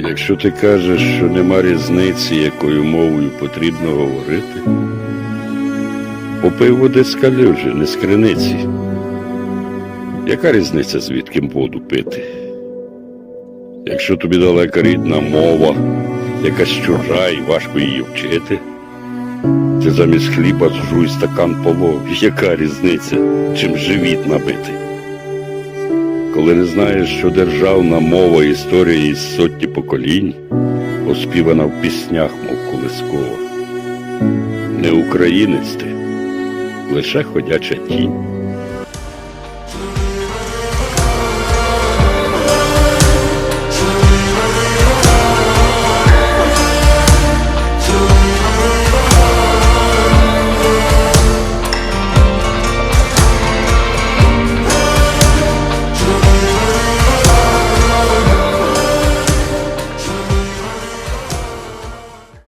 Якщо ти кажеш, що нема різниці, якою мовою потрібно говорити, попий води з калюжі, не з криниці. Яка різниця, звідки воду пити? Якщо тобі далека рідна мова, якась чужа і важко її вчити, ти замість хліба зжуй стакан полов. Яка різниця, чим живіт набитий? Коли не знаєш, що державна мова історія із сотні поколінь, оспівана в піснях, мов колискова. Не українець ти, лише ходяча тінь.